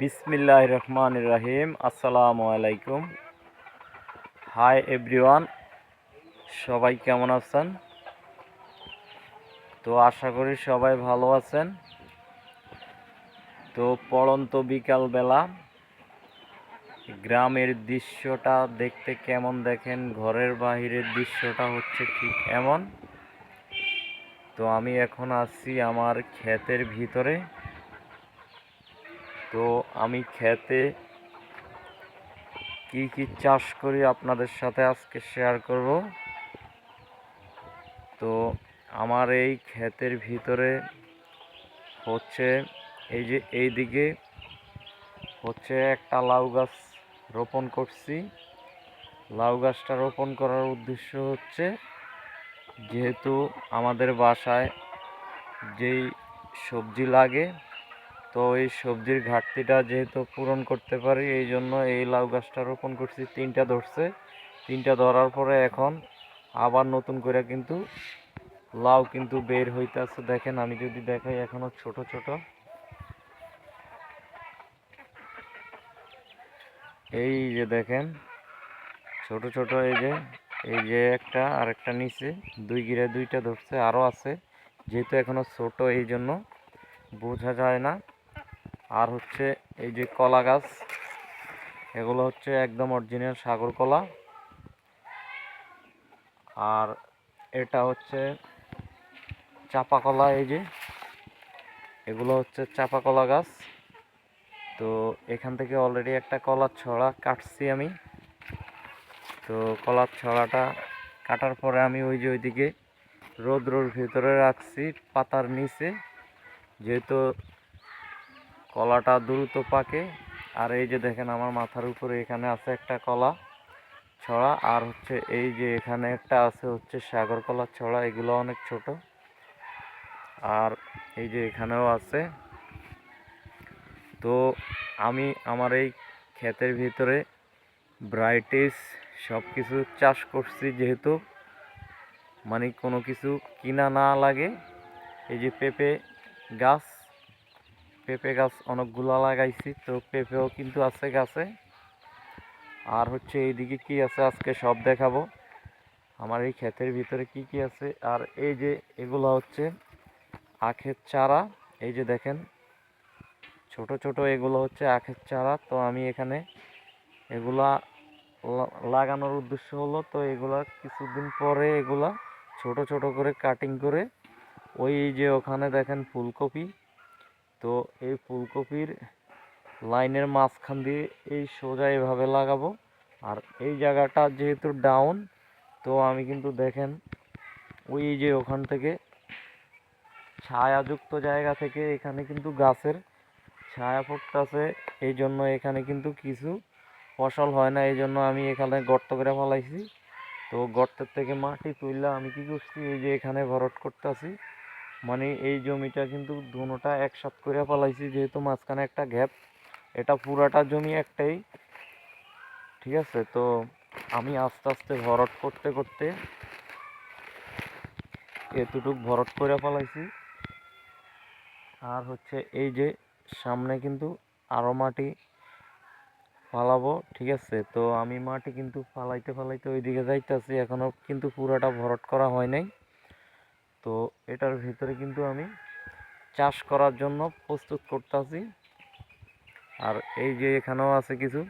বিসমিল্লাহ রহমান রাহিম। আসসালামু আলাইকুম। হাই এভরিওয়ান, সবাই কেমন আছেন? তো আশা করি সবাই ভালো আছেন। তো পড়ন্ত বিকালবেলা গ্রামের দৃশ্যটা দেখতে কেমন দেখেন? ঘরের বাহিরের দৃশ্যটা হচ্ছে ঠিক এমন। তো আমি এখন আছি আমার ক্ষেতের ভিতরে। তো আমি খেতে কি কি চাষ করি আপনাদের সাথে আজকে শেয়ার করব। তো আমার এই ক্ষেতের ভিতরে হচ্ছে, এই যে এই দিকে হচ্ছে একটা লাউ গাছ রোপণ করছি। লাউ গাছটা রোপণ করার উদ্দেশ্য হচ্ছে, যেহেতু আমাদের বাসায় যেই সবজি লাগে তো এই সবজির ঘাটতিটা যেহেতু পূরণ করতে পারি, এই জন্য এই লাউ গাছটা রোপণ করছি। তিনটা ধরছে। তিনটা ধরার পরে এখন আবার নতুন করে কিন্তু লাউ কিন্তু বের হইতেছে। দেখেন, আমি যদি দেখাই এখনও ছোট ছোট। এই যে দেখেন, ছোট ছোট এই যে এই যে একটা আর একটা নিচে, দুই গিরে দুইটা ধরছে আরও আছে। যেহেতু এখনও ছোট, এই জন্য বোঝা যায় না। আর হচ্ছে এই যে কলা গাছ, এগুলো হচ্ছে একদম অরিজিনাল সাগর কলা। আর এটা হচ্ছে চাপা কলা এই যে, এগুলো হচ্ছে চাপা কলা গাছ। তো এখান থেকে অলরেডি একটা কলার ছড়া কাটছি আমি। তো কলার ছড়াটা কাটার পরে আমি ওই যে ওইদিকে রোদ্রোর ভিতরে রাখছি পাতার নিচে। যেহেতু কলাটা দ্রুত পাকে। আর এই যে দেখেন আমার মাথার উপরে এখানে আছে একটা কলা ছড়া, আর হচ্ছে এই যে এখানে একটা আছে হচ্ছে সাগর কলার ছড়া, এগুলো অনেক ছোট। আর এই যে এখানেও আছে। তো আমি আমার এই ক্ষেতের ভিতরে ব্রাইটিস সব কিছু চাষ করছি, যেহেতু মানে কোনো কিছু কিনা না লাগে। এই যে পেঁপে গাছ পেঁপে গাছ অনেকগুলো লাগাইছি, তো পেঁপেও কিন্তু আছে গাছে। আর হচ্ছে এইদিকে কি আছে আজকে সব দেখাবো। আমার এই ক্ষেতের ভিতরে কি কি আছে, আর এই যে এগুলো হচ্ছে আখের চারা, এই যে দেখেন, ছোট ছোট এগুলো হচ্ছে আখের চারা। তো আমি এখানে এগুলা লাগানোর উদ্দেশ্য হলো, তো এগুলা কিছুদিন পরে এগুলা ছোট ছোট করে কাটিং করে ওই যে ওখানে দেখেন ফুলকপি তো এই ফুলকপির লাইনের মাঝখান দিয়ে এই সোজা এভাবে লাগাবো। আর এই জায়গাটা যেহেতু ডাউন তো আমি কিন্তু দেখেন, ওই যে ওখান থেকে ছায়াযুক্ত জায়গা থেকে এখানে কিন্তু গাছের ছায়া পড়তেছে এই জন্য এখানে কিন্তু কিছু ফসল হয় না। এই জন্য আমি এখানে গর্ত করে ফেলাইছি। তো গর্তের থেকে মাটি তুললে আমি কি করছি? এই যে এখানে ভরট করতেছি। মানে এই জমিটা কিন্তু দুনোটা একসাথ করে ফেলাইছি, যেহেতু মাঝখানে একটা গ্যাপ এটা পুরাটা জমি একটাই, ঠিক আছে? তো আমি আস্তে আস্তে ভরট করতে করতে এতটুক ভরট করে ফেলাইছি। আর হচ্ছে এই যে সামনে কিন্তু আরও মাটি ফালাবো, ঠিক আছে? তো আমি মাটি কিন্তু ফালাইতে ফালাইতে ওইদিকে যাইতেছি এখনও কিন্তু পুরাটা ভরট করা হয় নাই। তো এটার ভিতরে কিন্তু আমি চাষ করার জন্য প্রস্তুত করতেছি। আর এই যে এখানেও আছে কিছু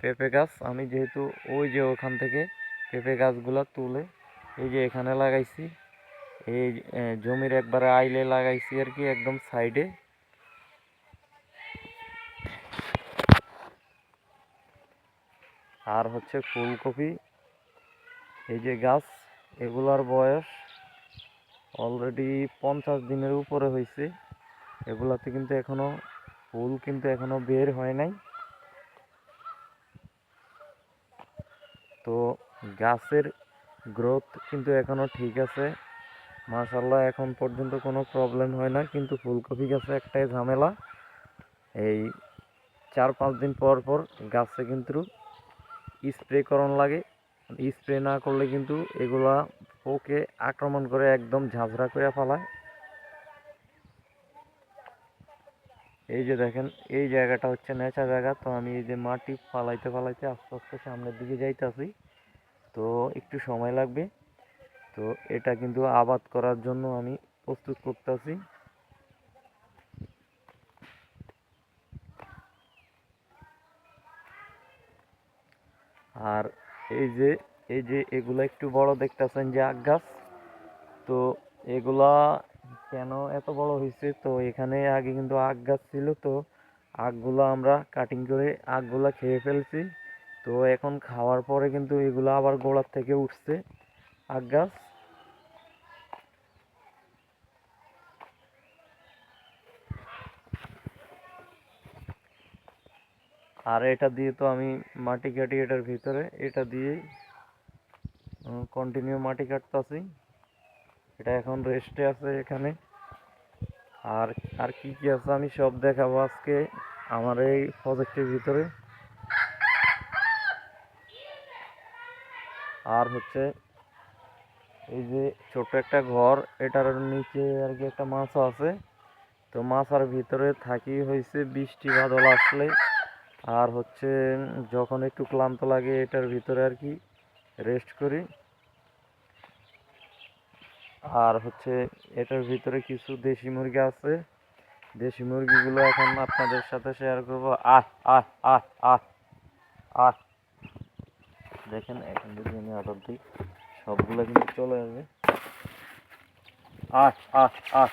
পেঁপে গাছ। আমি যেহেতু ওই যে ওখান থেকে পেঁপে গাছগুলো তুলে এই যে এখানে লাগাইছি। এই জমির একবারে আইলে লাগাইছি আর কি একদম সাইডে। আর হচ্ছে ফুলকপি, এই যে গাছ, এগুলার বয়স অলরেডি পঞ্চাশ দিনের উপরে হয়েছে এগুলাতে কিন্তু এখনও ফুল কিন্তু এখনও বের হয় নাই। তো গাছের গ্রোথ কিন্তু এখনও ঠিক আছে। মাশাল্লাহ এখন পর্যন্ত কোনো প্রবলেম হয় না, কিন্তু ফুলকপি গাছে একটাই ঝামেলা। এই চার পাঁচ দিন পর পর গাছে কিন্তু স্প্রে করণ লাগে। স্প্রে না করলে কিন্তু এগুলা পোকে আক্রমণ করে একদম ঝাঁঝরা করে ফেলায়। এই যে দেখেন, এই জায়গাটা হচ্ছে নেচা জায়গা। তো আমি এই যে মাটি ফালাইতে ফালাইতে আস্তে আস্তে সামনের দিকে যাইতাছি। তো একটু সময় লাগবে। তো এটা কিন্তু আবাদ করার জন্য আমি প্রস্তুত করতেছি। আর এই যে এই যে এগুলা একটু বড় দেখতেছেন যে আখ গাছ, তো এগুলা কেন এত বড় হয়েছে তো এখানে আগে কিন্তু আখ গাছ ছিল, তো আখগুলো আমরা কাটিং করে আখগুলা খেয়ে ফেলছি। তো এখন খাওয়ার পরে কিন্তু এগুলো আবার গোড়ার থেকে উঠছে আখ গাছ। আর এটা দিয়ে তো আমি মাটি কাটি এটার ভিতরে, এটা দিয়েই কন্টিনিউ মাটি কাটতাছি। এটা এখন রেস্টে আছে এখানে। আর আর কি কি আছে আমি সব দেখাবো আজকে আমার এই প্রজেক্টের ভিতরে। আর হচ্ছে এই যে ছোট একটা ঘর, এটার নিচে আর কি একটা মাছও আছে। তো মাছার ভিতরে থাকি হয়েছে বৃষ্টি বাদল আসলে। আর হচ্ছে যখন একটু ক্লান্ত লাগে এটার ভিতরে আর কি রেস্ট করি। আর হচ্ছে এটার ভিতরে কিছু দেশি মুরগি আছে। দেশি মুরগিগুলো এখন আপনাদের সাথে শেয়ার করব। আহ আহ আহ আহ আহ। দেখেন, এখন যদি আমি অর্ডার দিই, সবগুলো কিন্তু চলে আসবে। আহ আহ আহ।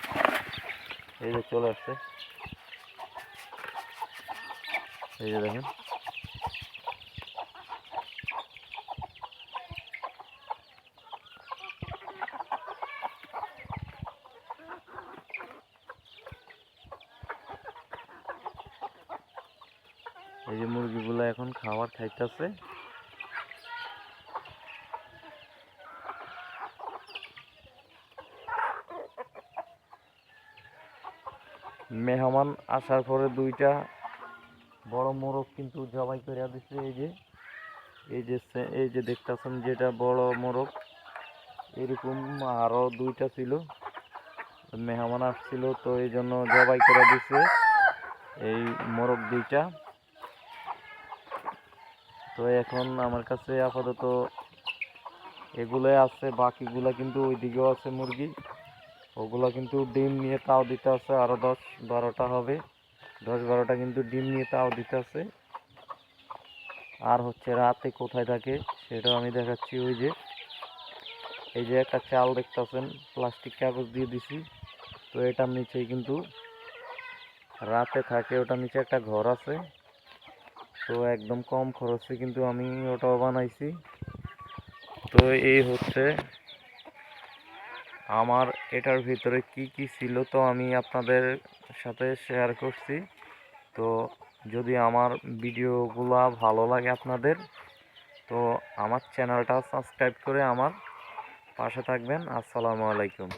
এই যে চলে আসছে। এই যে দেখেন। এই যে মুরগিগুলো এখন খাবার খাইতেছে। মেহমান আসার পরে দুইটা বড় মোরগ কিন্তু জবাই করে দিচ্ছে এই যে। এই যে এই যে দেখতেছেন যেটা বড় মোরগ, এরকম আরও দুইটা ছিল। মেহমান আসছিল তো এই জন্য জবাই করে দিছে এই মোরগ দুইটা। তো এখন আমার কাছে আপাতত এগুলোই আছে, বাকিগুলা কিন্তু ওইদিকেও আছে মুরগি। ওগুলা কিন্তু ডিম নিয়ে তাও দিতে আছে আরও দশ বারোটা হবে। দশ বারোটা কিন্তু ডিম নিয়ে তাও দিতে আছে। আর হচ্ছে রাতে কোথায় থাকে সেটাও আমি দেখাচ্ছি ওই যে। এই যে একটা চাল দেখতেছেন, প্লাস্টিক কাগজ দিয়ে দিছি। তো এটার নিচেই কিন্তু রাতে থাকে, ওটার নিচে একটা ঘর আছে। তো একদম কম খরচে কিন্তু আমি ওটাও বানাইছি। তো এই হচ্ছে আমার এটার ভিতরে কি কি ছিল তো আমি আপনাদের সাথে শেয়ার করছি। তো যদি আমার ভিডিওগুলা ভালো লাগে আপনাদের, তো আমার চ্যানেলটা সাবস্ক্রাইব করে আমার পাশে থাকবেন। আসসালামু আলাইকুম।